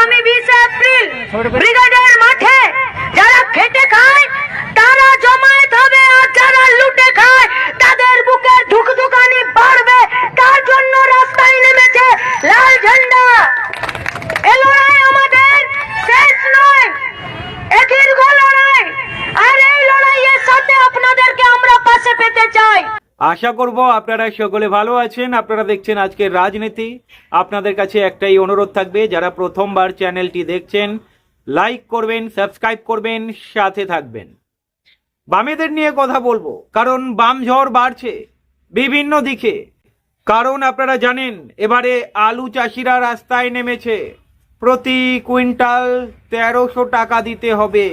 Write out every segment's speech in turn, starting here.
আগামী বিশে এপ্রিল ব্রিগেডের মাঠে যারা খেটে খায় তারা জমায়েত হবে আর যারা লুটে খায় তাদের বুকে ধুকধুকানি বাড়বে তার জন্য রাস্তায় নেমেছে লাল ঝান্ডা এ লড়াই আমাদের শেষ নয় এ দীর্ঘ লড়াই আর এই লড়াইয়ের সাথে আপনাদেরকে আমরা পাশে পেতে চাই আশা করব আপনারা সকলে ভালো আছেন। আপনারা দেখছেন আজকের রাজনীতি। আপনাদের কাছে একটাই অনুরোধ থাকবে, যারা প্রথমবার চ্যানেলটি দেখছেন, লাইক করবেন, সাবস্ক্রাইব করবেন, সাথে থাকবেন। বামেদের নিয়ে কথা বলব, কারণ বাম ঝড় বাড়ছে বিভিন্ন দিকে। কারণ আপনারা জানেন, এবারে আলু চাষিরা রাস্তায় নেমেছে। প্রতি কুইন্টাল তেরোশো টাকা দিতে হবে।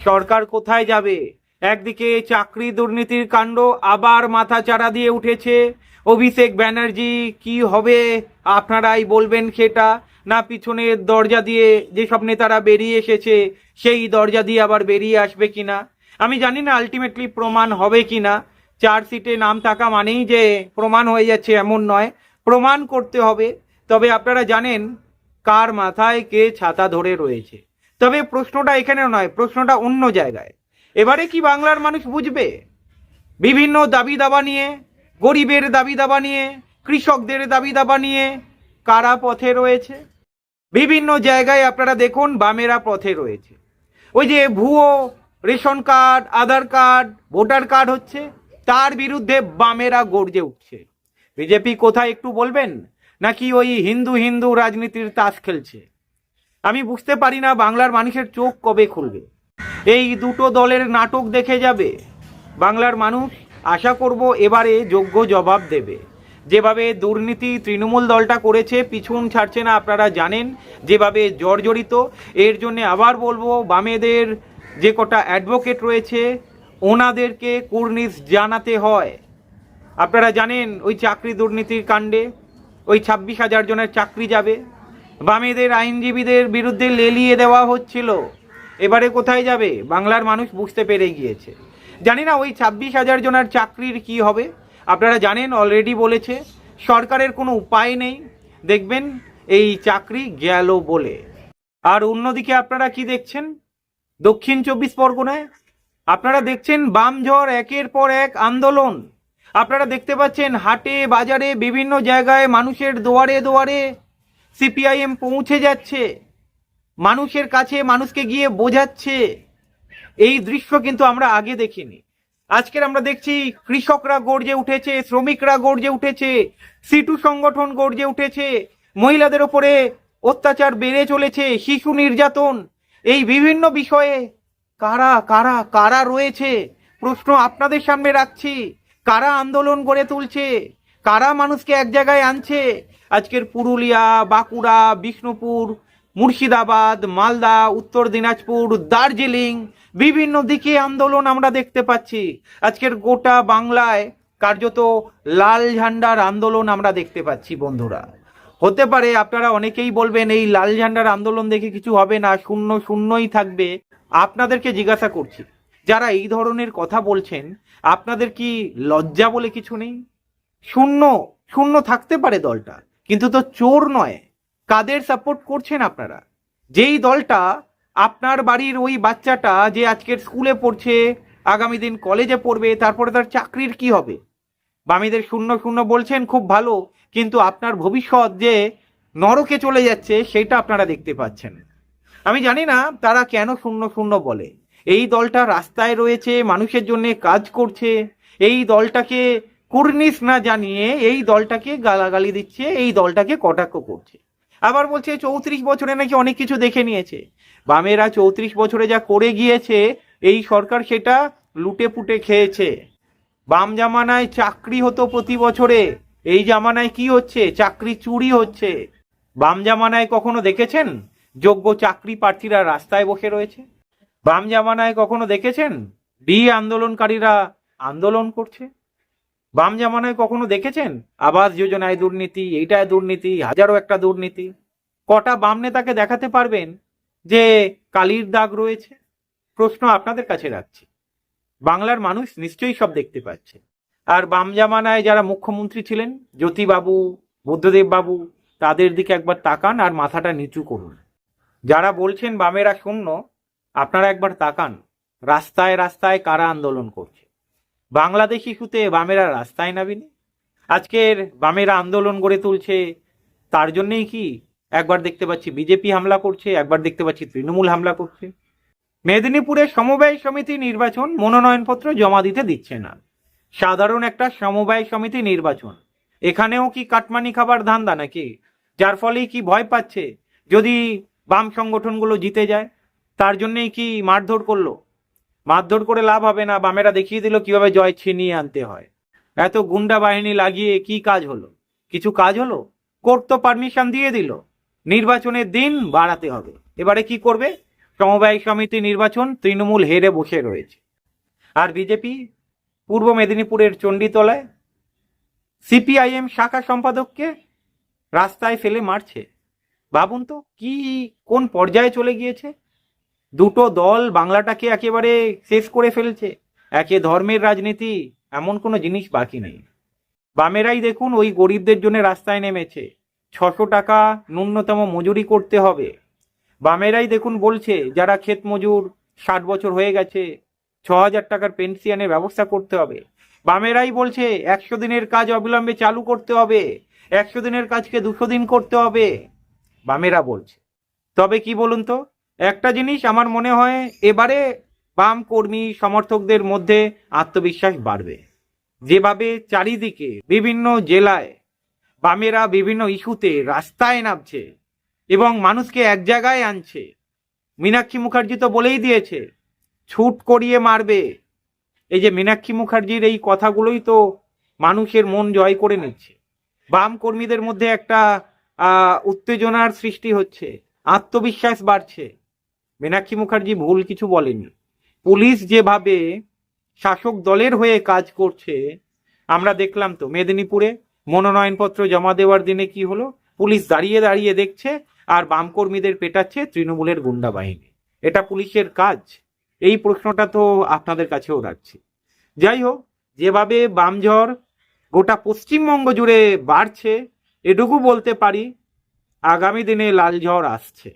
সরকার কোথায় যাবে? একদিকে চাকরি দুর্নীতির কাণ্ড, আবার মাথা চারা দিয়ে উঠেছে অভিষেক ব্যানার্জি। কি হবে? আপনারাই বলবেন সেটা না পিছনের দরজা দিয়ে যেসব নেতারা বেরিয়ে এসেছে, সেই দরজা দিয়ে আবার বেরিয়ে আসবে কিনা? আমি জানি না আলটিমেটলি প্রমাণ হবে কিনা। চার সিটে নাম থাকা মানেই যে প্রমাণ হয়ে যাচ্ছে এমন নয়। প্রমাণ করতে হবে। তবে আপনারা জানেন কার মাথায় কে ছাতা ধরে রয়েছে। তবে প্রশ্নটা এখানে নয়, প্রশ্নটা অন্য জায়গায়। এবারে কি বাংলার মানুষ বুঝবে? বিভিন্ন দাবি দাবা নিয়ে, গরিবের দাবি দাবা নিয়ে, কৃষকদের দাবি দাবা নিয়ে কারা পথে রয়েছে? বিভিন্ন জায়গায় আপনারা দেখুন বামেরা পথে রয়েছে। ওই যে ভুয়ো, ration card, Aadhaar card, voter card হচ্ছে, তার বিরুদ্ধে বামেরা গর্জে উঠছে। বিজেপি কোথায় একটু বলবেন? নাকি ওই হিন্দু হিন্দু রাজনীতির তাস খেলছে? আমি বুঝতে পারি না বাংলার মানুষের চোখ কবে খুলবে। এই দুটো দলের নাটক দেখে যাবে। বাংলার মানুষ আশা করব এবারে যোগ্য জবাব দেবে। যেভাবে দুর্নীতি তৃণমূল দলটা করেছে, পিছন ছাড়ছে না আপনারা জানেন। যেভাবে জর্জরিত, এর জন্য আবার বলব, বামেদের যে কটা অ্যাডভোকেট রয়েছে, ওনাদেরকে কুর্নিশ জানাতে হয়। আপনারা জানেন, ওই চাকরি দুর্নীতির কাণ্ডে ওই ছাব্বিশ হাজার জনের চাকরি যাবে। বামেদের আইনজীবীদের বিরুদ্ধে লেলিয়ে দেওয়া হচ্ছিল। এবারে কোথায় যাবে? বাংলার মানুষ বুঝতে পেরে গিয়েছে। জানি না ওই ছাব্বিশ হাজার জনের চাকরির কি হবে। আপনারা জানেন অলরেডি বলেছে, সরকারের কোনো উপায় নেই। দেখবেন, এই চাকরি গেল বলে। আর অন্যদিকে আপনারা কি দেখছেন? দক্ষিণ চব্বিশ পরগনায় আপনারা দেখছেন বাম ঝড়, একের পর এক আন্দোলন। আপনারা দেখতে পাচ্ছেন, হাটে, বাজারে, বিভিন্ন জায়গায় মানুষের দুয়ারে দুয়ারে সিপিআইএম পৌঁছে যাচ্ছে। মানুষের কাছে, মানুষকে গিয়ে বোঝাচ্ছে। এই দৃশ্য কিন্তু আমরা আগে দেখিনি। আজকের আমরা দেখছি কৃষকরা গর্জে উঠেছে, শ্রমিকরা গর্জে উঠেছে, সিটু সংগঠন গর্জে উঠেছে, মহিলাদের ওপরে অত্যাচার বেড়ে চলেছে, শিশু নির্যাতন। এই বিভিন্ন বিষয়ে কারা কারা কারা রয়েছে? প্রশ্ন আপনাদের সামনে রাখছি। কারা আন্দোলন গড়ে তুলছে? কারা মানুষকে এক জায়গায় আনছে? আজকের পুরুলিয়া, বাঁকুড়া, বিষ্ণুপুর মুর্শিদাবাদ, মালদা, উত্তর দিনাজপুর, দার্জিলিং, বিভিন্ন দিকে আন্দোলন আমরা দেখতে পাচ্ছি। আজকের গোটা বাংলায় কার্যত লাল ঝান্ডার আন্দোলন আমরা দেখতে পাচ্ছি, বন্ধুরা। হতে পারে আপনারা অনেকেই বলবেন, এই লাল ঝান্ডার আন্দোলন দেখে কিছু হবে না, শূন্য শূন্যই থাকবে। আপনাদেরকে জিজ্ঞাসা করছি, যারা এই ধরনের কথা বলছেন, আপনাদের কি লজ্জা বলে কিছু নেই? শূন্য শূন্য থাকতে পারে দলটা, কিন্তু তো চোর নয়। কাদের সাপোর্ট করছেন আপনারা? যেই দলটা আপনার বাড়ির ওই বাচ্চাটা যে আজকের স্কুলে পড়ছে, আগামী দিন কলেজে পড়বে, তারপরে তার চাকরির কি হবে? বামীদের শূন্য শূন্য বলছেন, খুব ভালো, কিন্তু আপনার ভবিষ্যৎ যে নরকে চলে যাচ্ছে, সেটা আপনারা দেখতে পাচ্ছেন। আমি জানি না তারা কেন শূন্য শূন্য বলে। এই দলটা রাস্তায় রয়েছে, মানুষের জন্য কাজ করছে। এই দলটাকে কুর্নিশ না জানিয়ে, এই দলটাকে গালাগালি দিচ্ছে, এই দলটাকে কটাক্ষ করছে। আবার বলছে চৌত্রিশ বছরে নাকি অনেক কিছু দেখে নিয়েছে। বামেরা চৌত্রিশ বছরে যা করে গিয়েছে, এই সরকার সেটা লুটে পুটে খেয়েছে। বাম জামানায় চাকরি হতো প্রতি বছরে, এই জামানায় কি হচ্ছে? চাকরি চুরি হচ্ছে। বাম জামানায় কখনো দেখেছেন? যোগ্য চাকরি প্রার্থীরা রাস্তায় বসে রয়েছে। বাম জামানায় কখনো দেখেছেন? ডি আন্দোলনকারীরা আন্দোলন করছে। বাম জামানায় কখনো দেখেছেন? আবাস যোজনায় দুর্নীতি, এইটায় দুর্নীতি, হাজারো একটা দুর্নীতি। কটা বাম নেতাকে দেখাতে পারবেন যে কালির দাগ রয়েছে? প্রশ্ন আপনাদের কাছে রাখছি। বাংলার মানুষ নিশ্চয়ই সব দেখতে পাচ্ছে। আর বাম জামানায় যারা মুখ্যমন্ত্রী ছিলেন, জ্যোতিবাবু বুদ্ধদেব বাবু তাদের দিকে একবার তাকান আর মাথাটা নিচু করুন। যারা বলছেন বামেরা শূন্য, আপনারা একবার তাকান। রাস্তায় রাস্তায় কারা আন্দোলন করছে? বাংলাদেশ ইস্যুতে বামেরা রাস্তায় নামিনি। আজকের বামেরা আন্দোলন গড়ে তুলছে, তার জন্যেই কি একবার দেখতে পাচ্ছি বিজেপি হামলা করছে, একবার দেখতে পাচ্ছি তৃণমূল হামলা করছে। মেদিনীপুরে সমবায় সমিতি নির্বাচন মনোনয়নপত্র জমা দিতে দিচ্ছে না। সাধারণ একটা সমবায় সমিতি নির্বাচন। এখানেও কি কাটমানি খাবার ধান্দা নাকি? যার ফলেই কি ভয় পাচ্ছে যদি বাম সংগঠনগুলো জিতে যায়? তার জন্যেই কি মারধর করল? মারধর করে লাভ হবে না, বামেরা দেখিয়ে দিল কীভাবে জয় ছিনিয়ে আনতে হয়। এত গুন্ডা বাহিনী লাগিয়ে কি কাজ হলো? কিছু কাজ হলো? কোর্ট তো পারমিশন দিয়ে দিল। নির্বাচনের দিন বাড়াতে হবে। এবারে কি করবে? সমবায় সমিতি নির্বাচন তৃণমূল হেরে বসে রয়েছে। আর বিজেপি? পূর্ব মেদিনীপুরের চণ্ডীতলায়? সিপিআইএম শাখা সম্পাদককে রাস্তায় ফেলে মারছে। ভাবুন তো, কি কোন পর্যায়ে চলে গিয়েছে? দুটো দল বাংলাটাকে একেবারে শেষ করে ফেলছে। একে ধর্মের রাজনীতি, এমন কোনো জিনিস বাকি নেই। বামেরাই দেখুন ওই গরিবদের জন্য রাস্তায় নেমেছে। ছশো টাকা ন্যূনতম মজুরি করতে হবে। বামেরাই দেখুন বলছে, যারা ক্ষেত মজুর, ষাট বছর হয়ে গেছে, ছ হাজার টাকার পেনশনের ব্যবস্থা করতে হবে। বামেরাই বলছে, একশো দিনের কাজ অবিলম্বে চালু করতে হবে। একশো দিনের কাজকে দুশো দিন করতে হবে। বামেরা বলছে। তবে কি বলুন তো? একটা জিনিস আমার মনে হয় এবারে বাম কর্মী সমর্থকদের মধ্যে আত্মবিশ্বাস বাড়বে। যেভাবে চারিদিকে বিভিন্ন জেলায় বামেরা বিভিন্ন ইস্যুতে রাস্তায় নামছে এবং মানুষকে এক জায়গায় আনছে। মীনাক্ষী মুখার্জি তো বলেই দিয়েছে, ছুট করিয়ে মারবে। এই যে মীনাক্ষী মুখার্জির এই কথাগুলোই তো মানুষের মন জয় করে নিচ্ছে। বাম কর্মীদের মধ্যে একটা উত্তেজনার সৃষ্টি হচ্ছে, আত্মবিশ্বাস বাড়ছে। মীনাক্ষী মুখার্জি ভুল কিছু বলেনি পুলিশ যেভাবে শাসক দলের হয়ে কাজ করছে, আমরা দেখলাম তো মেদিনীপুরে মনোনয়নপত্র জমা দেওয়ার দিনে কি হলো? পুলিশ দাঁড়িয়ে দাঁড়িয়ে দেখছে আর বাম কর্মীদের পেটাচ্ছে তৃণমূলের গুন্ডা বাহিনী। এটা পুলিশের কাজ। এই প্রশ্নটা তো আপনাদের কাছেও রাখছি। যাই হোক, যেভাবে বাম ঝড় গোটা পশ্চিমবঙ্গ জুড়ে বাড়ছে, এটুকু বলতে পারি, আগামী দিনে লাল ঝড় আসছে।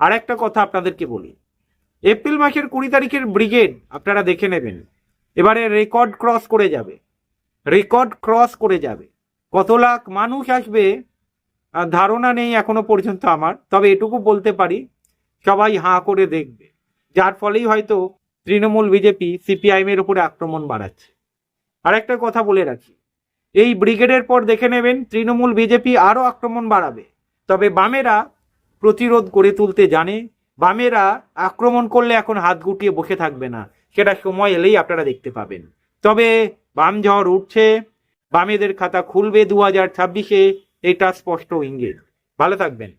আর একটা কথা আপনাদেরকে বলি। এপ্রিল মাসের কুড়ি তারিখের ব্রিগেড আপনারা দেখে নেবেন। এবারে রেকর্ড ক্রস করে যাবে। রেকর্ড ক্রস করে যাবে। কত লাখ মানুষ আসবে ধারণা নেই এখনও পর্যন্ত আমার। তবে এটুকু বলতে পারি, সবাই হাঁ করে দেখবে। যার ফলেই হয়তো তৃণমূল বিজেপি সিপিআইএম এর উপরে আক্রমণ বাড়াচ্ছে। আর একটা কথা বলে রাখি, এই ব্রিগেডের পর দেখে নেবেন তৃণমূল বিজেপি আরও আক্রমণ বাড়াবে। তবে বামেরা প্রতিরোধ করে তুলতে জানে। বামেরা আক্রমণ করলে এখন হাত গুটিয়ে বসে থাকবে না। সেটা সময় এলেই আপনারা দেখতে পাবেন। তবে বাম ঝড় উঠছে। বামেদের খাতা খুলবে দু হাজার ছাব্বিশে। এটা স্পষ্ট ইঙ্গিত। ভালো থাকবেন।